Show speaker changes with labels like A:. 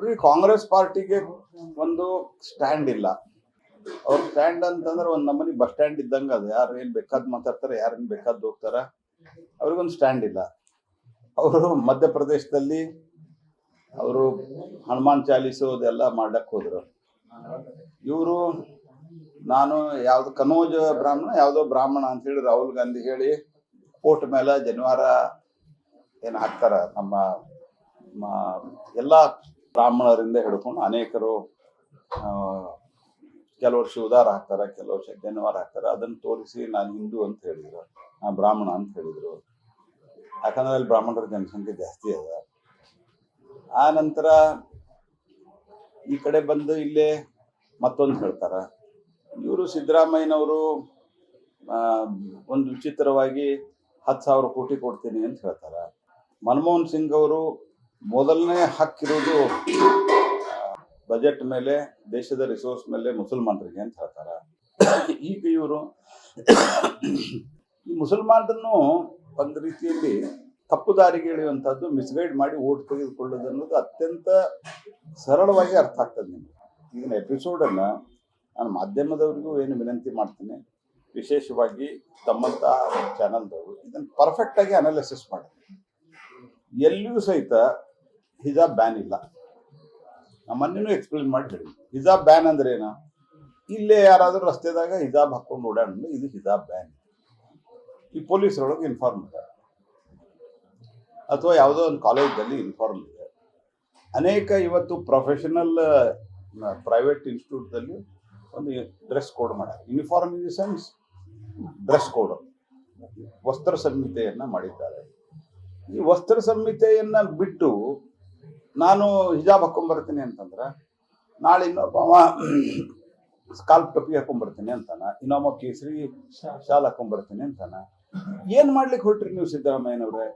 A: ನೋಡ್ರಿ ಕಾಂಗ್ರೆಸ್ ಪಾರ್ಟಿಗೆ ಒಂದು ಸ್ಟ್ಯಾಂಡ್ ಇಲ್ಲ. ಅವ್ರ ಸ್ಟ್ಯಾಂಡ್ ಅಂತಂದ್ರೆ ಒಂದ್ ನಮ್ಮನಿ ಬಸ್ ಸ್ಟ್ಯಾಂಡ್ ಇದ್ದಂಗ ಅದು ಯಾರು ಏನ್ ಬೇಕಾದ್ ಮಾತಾಡ್ತಾರೆ ಯಾರೇನ್ ಬೇಕಾದ್ ಹೋಗ್ತಾರ, ಅವ್ರಿಗೊಂದು ಸ್ಟ್ಯಾಂಡ್ ಇಲ್ಲ. ಅವರು ಮಧ್ಯಪ್ರದೇಶದಲ್ಲಿ ಅವರು ಹನುಮಾನ್ ಚಾಲಿಸೋದೆಲ್ಲ ಮಾಡಕ್ ಹೋದ್ರು. ಇವರು ನಾನು ಯಾವ್ದು ಕನೋಜ್ ಬ್ರಾಹ್ಮಣ, ಯಾವ್ದೋ ಬ್ರಾಹ್ಮಣ ಅಂತ ಹೇಳಿ ರಾಹುಲ್ ಗಾಂಧಿ ಹೇಳಿ ಕೋರ್ಟ್ ಮೇಲೆ ಜನಿವಾರ ಏನ್ ಹಾಕ್ತಾರ ನಮ್ಮ ಎಲ್ಲ ಬ್ರಾಹ್ಮಣರಿಂದ ಹಿಡ್ಕೊಂಡು ಅನೇಕರು ಕೆಲವರು ಶಿವದಾರ ಹಾಕ್ತಾರೆ ಕೆಲವರು ಶೆಟ್ಟೆನವಾರ ಹಾಕ್ತಾರೆ ಅದನ್ನು ತೋರಿಸಿ ನಾನು ಹಿಂದೂ ಅಂತ ಹೇಳಿದ್ರು. ನಾನು ಬ್ರಾಹ್ಮಣ ಅಂತ ಹೇಳಿದ್ರು ಯಾಕಂದ್ರೆ ಅಲ್ಲಿ ಬ್ರಾಹ್ಮಣರ ಜನಸಂಖ್ಯೆ ಜಾಸ್ತಿ ಅದ. ಆ ನಂತರ ಈ ಕಡೆ ಬಂದು ಇಲ್ಲೇ ಮತ್ತೊಂದು ಹೇಳ್ತಾರ. ಇವರು ಸಿದ್ದರಾಮಯ್ಯನವರು ಒಂದು ವಿಚಿತ್ರವಾಗಿ ಹತ್ತು ಸಾವಿರ ಕೋಟಿ ಕೊಡ್ತೀನಿ ಅಂತ ಹೇಳ್ತಾರ. ಮನಮೋಹನ್ ಸಿಂಗ್ ಅವರು ಮೊದಲನೇ ಹಕ್ಕಿರೋದು ಬಜೆಟ್ ಮೇಲೆ, ದೇಶದ ರಿಸೋರ್ಸ್ ಮೇಲೆ ಮುಸಲ್ಮಾನರಿಗೆ ಅಂತ ಹೇಳ್ತಾರೆ. ಈಗ ಇವರು, ಈ ಮುಸಲ್ಮಾನರನ್ನು ಒಂದು ರೀತಿಯಲ್ಲಿ ತಪ್ಪು ದಾರಿಗೆ ಎಳೆಯುವಂಥದ್ದು ಮಿಸ್ಗೈಡ್ ಮಾಡಿ ಓಟ್ ತೆಗೆದುಕೊಳ್ಳೋದು ಅನ್ನೋದು ಅತ್ಯಂತ ಸರಳವಾಗಿ ಅರ್ಥ ಆಗ್ತದೆ ನಿಮಗೆ. ಈಗಿನ ಎಪಿಸೋಡನ್ನು ನಾನು ಮಾಧ್ಯಮದವರಿಗೂ ಏನು ವಿನಂತಿ ಮಾಡ್ತೀನಿ, ವಿಶೇಷವಾಗಿ ತಮ್ಮಂಥ ಚಾನಲ್ದವರು ಇದನ್ನು ಪರ್ಫೆಕ್ಟಾಗಿ ಅನಾಲಿಸಿಸ್ ಮಾಡಿ. ಎಲ್ಲಿಯೂ ಸಹಿತ ಹಿಜಾಬ್ ಬ್ಯಾನ್ ಇಲ್ಲ. ಮೊನ್ನೆನೂ ಎಕ್ಸ್ಪ್ಲೇನ್ ಮಾಡಿ ಹೇಳಿ ಹಿಜಾಬ್ ಬ್ಯಾನ್ ಅಂದ್ರೆ ಏನ ಇಲ್ಲೇ ಯಾರಾದರೂ ರಸ್ತೆದಾಗ ಹಿಜಾಬ್ ಹಾಕೊಂಡು ಓಡಾಡಿದ್ರೆ ಇದು ಹಿಜಾಬ್ ಬ್ಯಾನ್ ಈ ಪೊಲೀಸರೊಳಗೆ ಇನ್ಫಾರ್ಮ್ ಇದೆ. ಅಥವಾ ಯಾವುದೋ ಒಂದು ಕಾಲೇಜಲ್ಲಿ ಇನ್ಫಾರ್ಮ್ ಇದೆ. ಅನೇಕ ಇವತ್ತು ಪ್ರೊಫೆಷನಲ್ ಪ್ರೈವೇಟ್ ಇನ್ಸ್ಟಿಟ್ಯೂಟ್ದಲ್ಲಿ ಒಂದು ಡ್ರೆಸ್ ಕೋಡ್ ಮಾಡ್ಯಾರ. Uniform in the sense dress code ವಸ್ತ್ರ ಸಂಹಿತೆಯನ್ನು ಮಾಡಿದ್ದಾರೆ. ಈ ವಸ್ತ್ರ ಸಂಹಿತೆಯನ್ನು ಬಿಟ್ಟು ನಾನು ಹಿಜಾಬ್ ಹಾಕೊಂಡ್ಬರ್ತೀನಿ ಅಂತಂದ್ರೆ ನಾಳೆ ಇನ್ನೊಬ್ಬ ಸ್ಕಾಲ್ಪ್ ಟೊಪ್ಪಿ ಹಾಕೊಂಡ್ಬರ್ತೀನಿ ಅಂತಾನ ಇನ್ನೊಬ್ಬ ಕೇಸರಿ ಶಾಲ್. ಹಾಕೊಂಡ್ಬರ್ತೀನಿ ಅಂತಾನ. ಏನ್ ಮಾಡ್ಲಿಕ್ಕೆ ಹೊರಟ್ರಿ ನೀವು ಸಿದ್ದರಾಮಯ್ಯನವ್ರೆ?